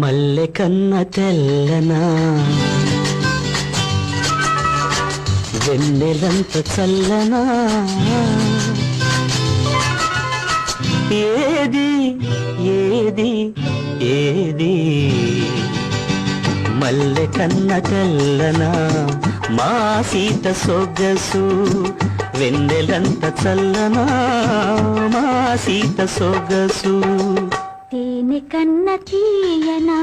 మల్లె కన్న తెల్లనా? వెన్నెలంత చల్లనా? ఏది ఏది ఏది? మల్లె కన్న తెల్లనా? మా సీత సొగసు వెన్నెలంత చల్లనా? మా సీత సొగసు తేనె కన్న తీయనా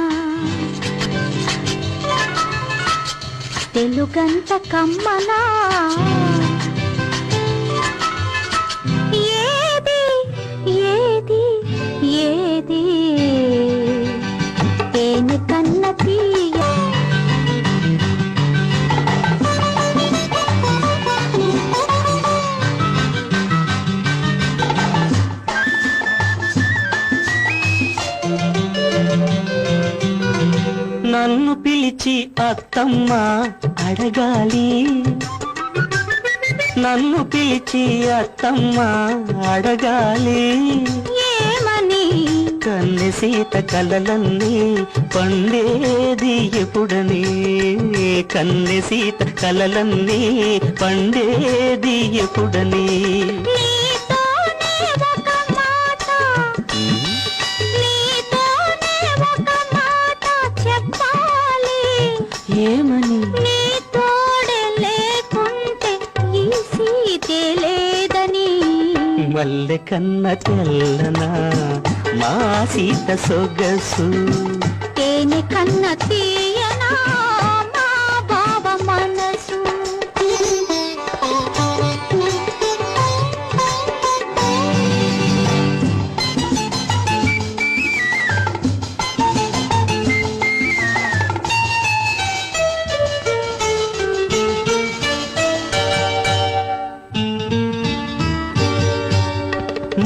తెలుగంత కమ్మనా. నన్ను పిలిచి అత్తమ్మ అడగాలి. నన్ను పిలిచి అత్తమ్మ అడగాలి. ఏమని? కన్నె సీత కలలన్నీ పండేది ఎప్పుడని? కన్నె సీత కలలన్నీ పండేది ఎప్పుడని? ఏమని నీ తోడే లేకుంటే ఈ సీతే లేదని. మల్లె కన్న తెల్లనా మా సీత సొగసు. తేనె కన్న తీయనా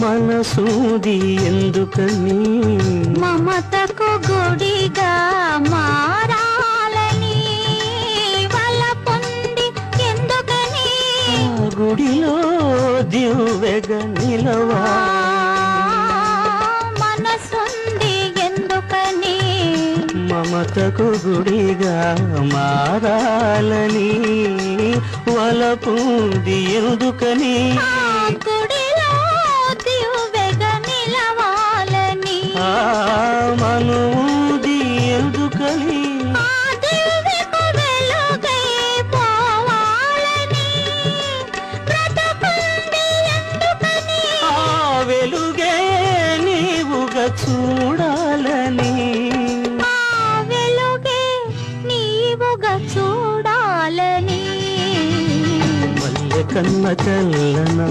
మనసూది ఎందుకని? మమతకు గుడిగా మారాలని వల పొంది ఎందుకని? గుడిలో దివ్వెగ నిలవా? మనసుంది ఎందుకని? మమతకు గుడిగా మారాలని వలపుంది ఎందుకని? చూడాలని. వెలుగే నీవుగా చూడాలని. మల్లె కన్న తెల్లనా